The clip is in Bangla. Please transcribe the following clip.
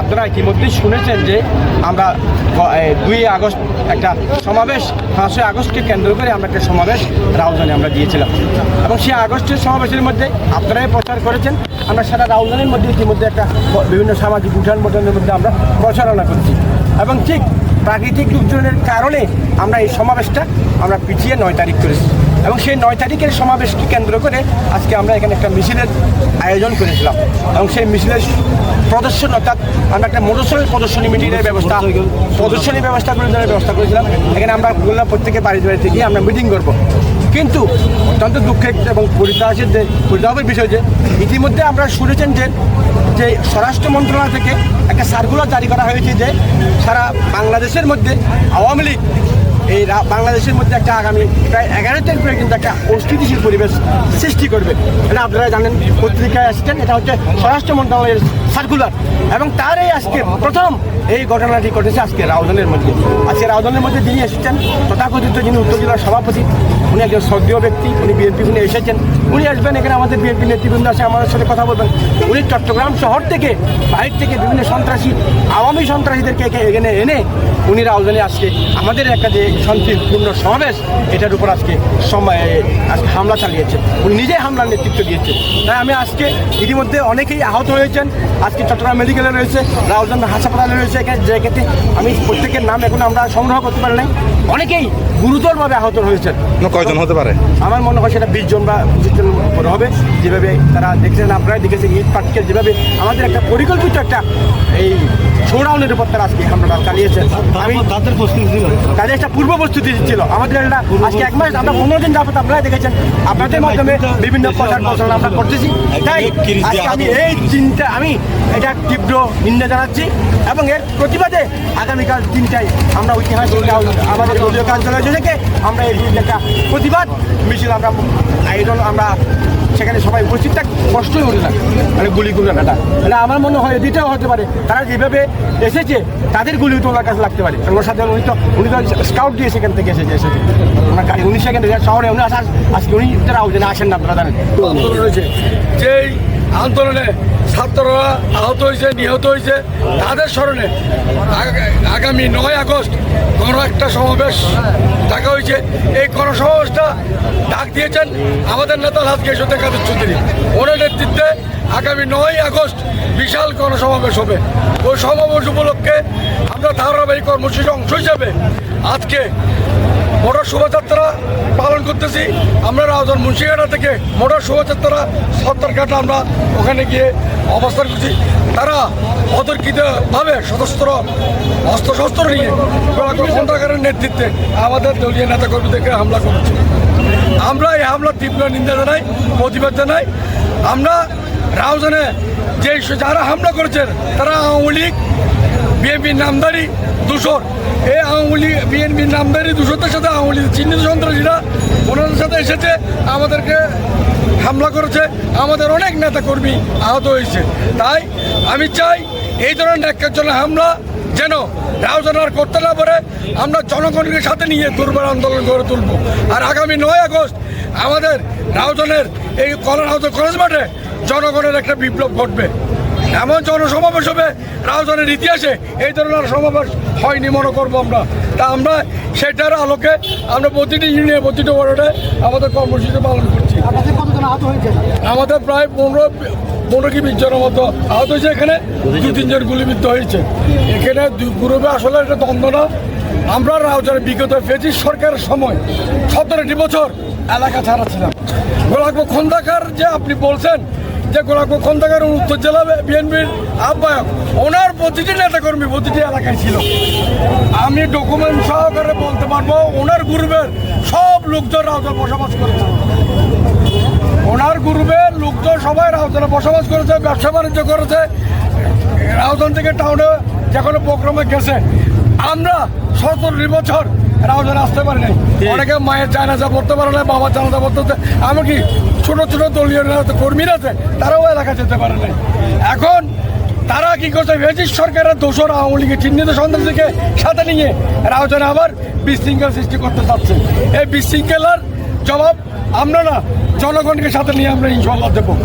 আপনারা ইতিমধ্যেই শুনেছেন যে আমরা দুই আগস্ট একটা সমাবেশ, পাঁচই আগস্টকে কেন্দ্র করে আমরা একটা সমাবেশ রাউজানে আমরা দিয়েছিলাম। এবং সেই আগস্টের সমাবেশের মধ্যে আপনারাই প্রচার করেছেন। আমরা সেটা রাউজানের মধ্যে ইতিমধ্যে একটা বিভিন্ন সামাজিক উঠান মধ্যে আমরা প্রচারণা করছি। এবং ঠিক প্রাকৃতিক দুর্যোগের কারণে আমরা এই সমাবেশটা আমরা পিছিয়ে নয় তারিখ করেছি। এবং সেই নয় তারিখের সমাবেশকে কেন্দ্র করে আজকে আমরা এখানে একটা মিছিলের আয়োজন করেছিলাম। এবং সেই মিছিলের প্রদর্শন অর্থাৎ আমরা একটা মোটরসাইকেল প্রদর্শনী মিটিংয়ের ব্যবস্থা প্রদর্শনী ব্যবস্থা করে ব্যবস্থা করেছিলাম। এখানে আমরা বললাম প্রত্যেকের বাড়িতে বাড়িতে গিয়ে আমরা মিটিং করব। কিন্তু অত্যন্ত দুঃখের এবং পরিতাপের যে পরিতাপের বিষয় যে, ইতিমধ্যে আমরা শুনেছেন যে যে স্বরাষ্ট্র মন্ত্রণালয় থেকে একটা সার্কুলার জারি করা হয়েছে যে সারা বাংলাদেশের মধ্যে আওয়ামী লীগ এই বাংলাদেশের মধ্যে একটা আগামী প্রায় এগারো তারিখ করে কিন্তু একটা অস্থিতিশীল পরিবেশ সৃষ্টি করবে। এটা আপনারা জানেন, পত্রিকায় আসছেন, এটা হচ্ছে স্বরাষ্ট্র মন্ত্রণালয়ের সার্কুলার এবং তারই আজকে প্রথম এই ঘটনাটি ঘটেছে আজকে রাউজানের মধ্যে। আজকে রাউজানের মধ্যে যিনি এসেছেন, তথাকথিত যিনি উত্তর জেলার সভাপতি, উনি একজন শ্রদ্ধেয় ব্যক্তি, উনি বিএনপি উনি এসেছেন। উনি আসবেন, এখানে আমাদের বিএনপি নেতৃবৃন্দ আছে, আমাদের সাথে কথা বলবেন। উনি চট্টগ্রাম শহর থেকে বাইরে থেকে বিভিন্ন সন্ত্রাসী, আওয়ামী সন্ত্রাসীদেরকে এখানে এনে উনি রাউজানে আজকে আমাদের একটা যে শান্তিপূর্ণ সমাবেশ এটার উপর আজকে সময় আজকে হামলা চালিয়েছে। উনি নিজেই হামলার নেতৃত্ব দিয়েছে। তাই আমি আজকে ইতিমধ্যে অনেকেই আহত হয়েছেন। আজকে চট্টগ্রাম মেডিকেলে রয়েছে রাউজান হাসপাতালে রয়েছে এখানে জায়গাতে আমি প্রত্যেকের নাম এখন আমরা সংগ্রহ করতে পারি নাই। অনেকেই গুরুতরভাবে আহত হয়েছেন। কয়জন হতে পারে? আমার মনে হয় সেটা বিশ জন বা পঁচিশ জন উপরে হবে। যেভাবে তারা দেখছেন আপনারা দেখেছেন ইট পাটকে যেভাবে আমাদের একটা পরিকল্পিত একটা এই শোডাউনের উপর তারা আজকে হামলাটা চালিয়েছে। আমি তাদের তাদের একটা পূর্ব প্রস্তুতি ছিল আমাদের একটা আজকে এক মাস আমরা পনেরো দিন যাবত আপনারা দেখেছেন। আপনাদের মাধ্যমে বিভিন্ন প্রচার প্রচারণা আমরা করতেছি। তাই আজকে আমি এই চিন্তা আমি এটা তীব্র নিন্দা জানাচ্ছি এবং এর প্রতিবাদে আগামীকাল তিনটায় আমরা ঐতিহাসিক আমাদের দলীয় কার্যালয় থেকে আমরা এই বিরুদ্ধে একটা প্রতিবাদ মিছিল আমরা আয়োজন আমরা সেখানে সবাই উপস্থিত থাক, কষ্টই উঠে না মানে গুলি গুলাটা এটা আমার মনে হয় এদিকেও হতে পারে। তারা যেভাবে এসেছে, তাদের গুলি তো ওনার কাছে লাগতে পারে। ওনার সাথে উনি তো উনি তো স্কাউট দিয়ে সেখান থেকে এসেছে এসেছে। ওনার গাড়ি উনি সেখানে শহরে উনি আসার, আজকে উনি তারা আসেন না, আপনারা জানেন। আন্দোলন যেই আন্দোলনে ছাত্ররা আহত হয়েছে, নিহত হয়েছে, তাদের স্মরণে আগামী নয় আগস্ট কোনো একটা সমাবেশ ডাকা হয়েছে। এই গণসমাবেশটা ডাক দিয়েছেন আমাদের নেতা হাজকে সত্যি কাদের চৌধুরী ওনার নেতৃত্বে আগামী নয় আগস্ট বিশাল গণসমাবেশ হবে। ওই সমাবেশ উপলক্ষে আমরা ধারাবাহিক কর্মসূচির অংশ হিসাবে আজকে মোটর শোভাযাত্রা পালন করতেছি। আমরা রাজন মুন্সিঘাটা থেকে মোটর শোভাযাত্রা সত্তরঘাটা আমরা ওখানে গিয়ে অবস্থান করছি। তারা অতর্কিতভাবে সশস্ত্র, অস্ত্রশস্ত্র নিয়ে খন্ডাকারের নেতৃত্বে আমাদের দলীয় নেতাকর্মীদেরকে হামলা করেছে। আমরা এই হামলার তীব্র নিন্দা জানাই, প্রতিবাদ জানাই। আমরা রাউজানে যে যারা হামলা করেছেন, তারা আওয়ামী লীগ বিএনপির নামদারি দূষর। এই আওয়ামী লীগ বিএনপির নামদারি দূষরদের সাথে আওয়ামী লীগ চিহ্নিত সন্ত্রাসীরা ওনাদের সাথে এসেছে, আমাদেরকে হামলা করেছে। আমাদের অনেক নেতা কর্মী আহত হয়েছে। তাই আমি চাই এই ধরনের একটা জন্য হামলা যেন রাউজান আর করতে না পারে আমরা জনগণকে সাথে নিয়ে দুর্বার আন্দোলন গড়ে তুলব। আর আগামী নয় আগস্ট আমাদের রাউজানের এই কলেজ হাউস কলেজ মাঠে জনগণের একটা বিপ্লব ঘটবে। এমন জনসমাবেশ হবে রাজধানীর ইতিহাসে এই ধরনের সমাবেশ হয়নি মনে করব আমরা। তা আমরা সেটার আলোকে আমরা প্রতিটি ইউনিয়ন প্রতিটি ওয়ার্ডে আমাদের কর্মসূচি পালন করছি। আমাদের প্রায় পনেরো পনেরো কি বিশ জনের মতো আহত হয়েছে এখানে। দু তিনজন গুলিবিদ্ধ হয়েছে। এখানে গ্রুপে আসলে একটা দ্বন্দ্ব না। আমরা রাজধানী বিগত ফেজি সরকারের সময়। সতেরোটি বছর এলাকা ছাড়া ছিলাম গোলাপ খন্দাকার যে আপনি বলছেন যে গোলাপ খন্দকার উত্তর জেলা বিএনপির আহ্বায়ক ওনার প্রতিটি নেতাকর্মী প্রতিটি এলাকায় ছিল। আমি ডকুমেন্ট সহকারে বলতে পারব ওনার গ্রুপের সব লোকজন রাউজান বসবাস করেছে। ওনার গ্রুপের লোকজন সবাই রাউজানে বসবাস করেছে ব্যবসা বাণিজ্য করেছে। রাউজান থেকে টাউনে যে কোনো প্রোগ্রামে গেছে। আমরা সতেরো বছর রাউজানে আসতে পারি নাই। অনেকে মায়ের জানাজা পড়তে পারে না বাবার জানাজা পড়তে হচ্ছে। এমনকি ছোট ছোট দলীয় কর্মীরা আছে তারাও এলাকা যেতে পারে নাই। এখন তারা কি করছে? ব্রিটিশ সরকারের দোষর আওয়ামী লীগের চিহ্নিত সন্ত্রাসীকে সাথে নিয়ে রাউজানে আবার বিশৃঙ্খলা সৃষ্টি করতে চাচ্ছে। এই বিশৃঙ্খলার জবাব আমরা না জনগণকে সাথে নিয়ে আমরা ইনশাল্লাহ দেবো।